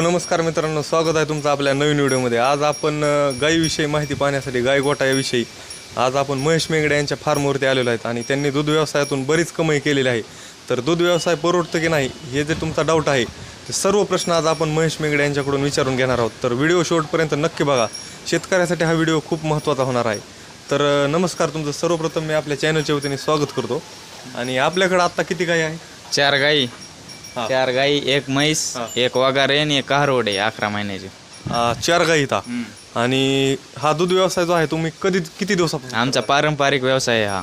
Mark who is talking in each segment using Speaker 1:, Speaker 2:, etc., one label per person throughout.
Speaker 1: नमस्कार मित्रांनो स्वागत आहे तुमचं आपल्या नवीन व्हिडिओमध्ये. आज आपण गायीविषयी माहिती पाहण्यासाठी गाय गोठायाविषयी आज आपण महेश मेंगडे यांच्या फार्मवरती आलेलो आहेत आणि त्यांनी दूध व्यवसायातून बरीच कमाई केलेली आहे. तर दूध व्यवसाय परवडतं की नाही हे जे तुमचा डाऊट आहे ते सर्व प्रश्न आज आपण महेश मेंगडे यांच्याकडून विचारून घेणार आहोत. तर व्हिडिओ शेवटपर्यंत नक्की बघा. शेतकऱ्यासाठी हा व्हिडिओ खूप महत्त्वाचा होणार आहे. तर नमस्कार तुमचं. सर्वप्रथम मी आपल्या चॅनलच्या वतीने स्वागत करतो. आणि आपल्याकडे आत्ता किती गाय आहे
Speaker 2: चार गाई चार गाई एक म्हैस एक वगारे आणि एक काहरोड आहे अकरा महिन्याची.
Speaker 1: अ, चार गायी इथं आणि हा दूध व्यवसाय जो आहे तुम्ही कधी किती दिवसापासून
Speaker 2: आमचा पारंपरिक व्यवसाय आहे हा.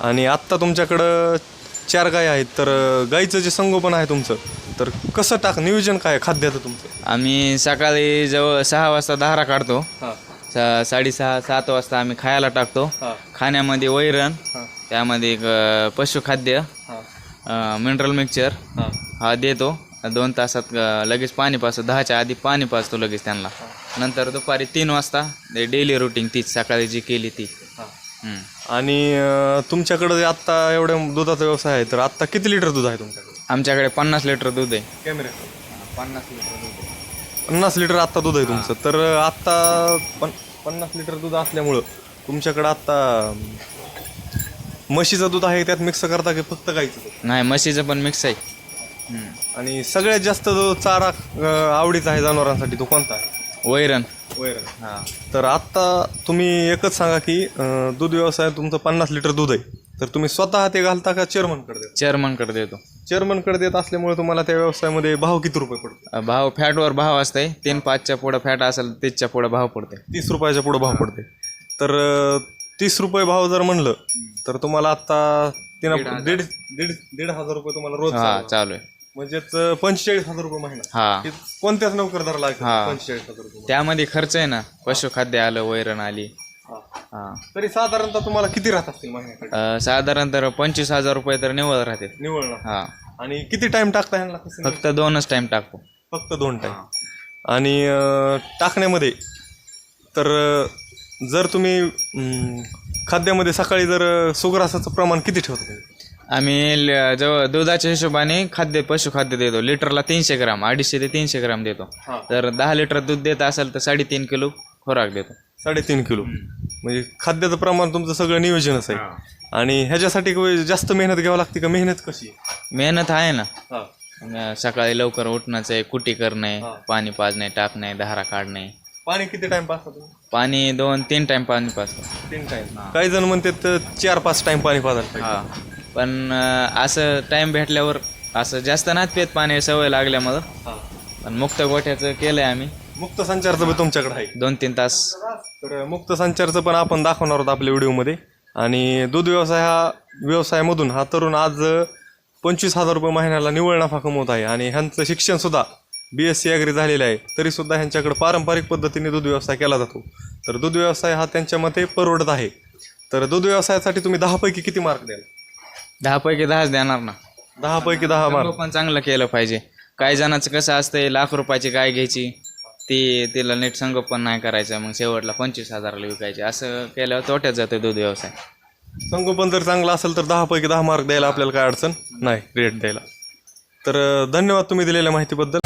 Speaker 1: आणि आत्ता तुमच्याकडं चार गाय आहेत तर गाईचं जे संगोपन आहे तुमचं तर कसं टाक नियोजन काय आहे खाद्याचं तुमचं?
Speaker 2: आम्ही सकाळी जवळ सहा वाजता धारा काढतो. सा साडेसहा सात वाजता आम्ही खायला टाकतो. खाण्यामध्ये वैरण त्यामध्ये एक, अ, पशुखाद्य मिनरल मिक्सचर
Speaker 1: हां.
Speaker 2: हा देतो. दोन तासात अ, लगेच पाणी पाचतो दहाच्या आधी पाणी पाचतो लगेच त्यांना. नंतर दुपारी तीन वाजता डेली रुटीन तीच सकाळी जी केली ती.
Speaker 1: हां.
Speaker 2: हम्म.
Speaker 1: आणि अ, तुमच्याकडं आत्ता एवढ्या दुधाचा व्यवसाय आहे तर आत्ता किती लिटर दूध आहे तुमच्याकडे?
Speaker 2: आमच्याकडे पन्नास लिटर दूध आहे.
Speaker 1: कॅमेरा.
Speaker 2: पन्नास लिटर दूध आहे.
Speaker 1: पन्नास लिटर आत्ता दूध आहे तुमचं. तर आत्ता पन पन्नास लिटर दूध असल्यामुळं तुमच्याकडं आत्ता म्हशीचं दूध आहे त्यात मिक्स करता की? फक्त गाईचं दूध.
Speaker 2: नाही म्हशीचं पण मिक्स आहे. हम्म.
Speaker 1: आणि सगळ्यात जास्त जो चारा अ, आवडीचा आहे जनावरांसाठी तो कोणता आहे?
Speaker 2: वैरण.
Speaker 1: वैरण
Speaker 2: हा.
Speaker 1: तर आत्ता तुम्ही एकच सांगा की अ, दूध व्यवसाय तुमचं पन्नास लिटर दूध आहे. तर तुम्ही स्वतः ते घालता का चेअरमनकडे देता?
Speaker 2: चेअरमनकडे देतो.
Speaker 1: चेअरमनकडे देत असल्यामुळे तुम्हाला त्या व्यवसायामध्ये भाव किती रुपये पडतो?
Speaker 2: अ, भाव फॅटवर भाव असते तीन पाचच्या पुढं फॅट असेल तीसच्या पुढं भाव पडते
Speaker 1: तीस रुपयाच्या पुढे भाव पडते तर अ, तीस रुपये भाव जर म्हणलं तर तुम्हाला आता तीन दीड दीड दीड हजार रुपये तुम्हाला रोज
Speaker 2: हा. चालू आहे.
Speaker 1: म्हणजेच पंचेचाळीस हजार रुपये महिना.
Speaker 2: हा.
Speaker 1: हे कोणत्याच नोकरदाराला लागतं
Speaker 2: हा.
Speaker 1: पंचेचाळीस हजार रुपये
Speaker 2: त्यामध्ये खर्च आहे ना. पशुखाद्य आलं वैरण आली.
Speaker 1: हा.
Speaker 2: हा.
Speaker 1: तरी साधारणतः तुम्हाला किती राहत असतील महिन्याकडे?
Speaker 2: अ, साधारण तर पंचवीस हजार रुपये तर निवड राहते.
Speaker 1: निवळ ना
Speaker 2: हा.
Speaker 1: आणि किती टाइम टाकता ह्यांना कसं
Speaker 2: फक्त दोनच टाइम टाकतो.
Speaker 1: फक्त दोन टाइम आणि अं, टाकण्यामध्ये तर अं, जर तुम्ही खाद्यामध्ये सकाळी जर सुग्रासाचं प्रमाण किती ठेवता?
Speaker 2: आम्ही ल- जवळ दुधाच्या हिशोबाने खाद्य पशुखाद्य देतो. लिटरला तीनशे ग्राम अडीचशे ते तीनशे ग्राम देतो.
Speaker 1: हा.
Speaker 2: जर दहा लिटर दूध देत असेल तर साडेतीन किलो खोराक देतो.
Speaker 1: साडेतीन किलो. म्हणजे खाद्याचं प्रमाण तुमचं सगळं नियोजनच आहे. आणि ह्याच्यासाठी काही जास्त मेहनत घ्यावी लागते का? मेहनत कशी?
Speaker 2: मेहनत आहे ना.
Speaker 1: हा.
Speaker 2: अं, सकाळी लवकर उठणंच आहे कुटी करणे
Speaker 1: हा.
Speaker 2: पाणी पाजणे टाकणे धारा काढणे.
Speaker 1: पाणी किती टाइम तुम्ही
Speaker 2: पाणी दोन तीन टाइम पाणी पाजतो
Speaker 1: तीन टाइम काही जण म्हणतात तर चार पाच टाइम पाणी पाजायला
Speaker 2: हा. पण अं, असं टाइम भेटल्यावर असं जास्त नात पेत पाणी सवय लागल्यामुळं.
Speaker 1: हा.
Speaker 2: पण मुक्त गोठ्याचं केलंय आम्ही.
Speaker 1: मुक्त संचारचं बी तुमच्याकडे आहे.
Speaker 2: दोन तीन तास.
Speaker 1: तर मुक्त संचारचं पण आपण दाखवणार आहोत आपल्या व्हिडिओमध्ये. आणि दूध व्यवसाय हा व्यवसायामधून हा तरुण आज पंचवीस हजार रुपये महिन्याला निव्वळ नफा कमवत आहे. आणि ह्यांचं शिक्षणसुद्धा बी एस सी ॲग्री झालेलं आहे तरीसुद्धा ह्यांच्याकडे पारंपरिक पद्धतीने दूध व्यवसाय केला जातो. तर दूध व्यवसाय हा त्यांच्या मते परवडत आहे. तर दूध व्यवसायासाठी तुम्ही दहापैकी किती मार्क द्याल?
Speaker 2: दहापैकी दहाच देणार ना.
Speaker 1: दहापैकी दहा मार्क
Speaker 2: पण चांगलं केलं पाहिजे. काही जणांचं कसं असतंय लाख रुपयाची गाय घ्यायची ती तिला नीट संगोपन नाही करायचं मग शेवटला पंचवीस हजाराला विकायची. असं केल्यावर तोट्यात जातो दूध व्यवसाय.
Speaker 1: संगोपन जर चांगलं असेल तर दहापैकी दहा मार्क द्यायला आपल्याला काय अडचण? नाही रेट द्यायला. तर धन्यवाद तुम्ही दिलेल्या माहितीबद्दल.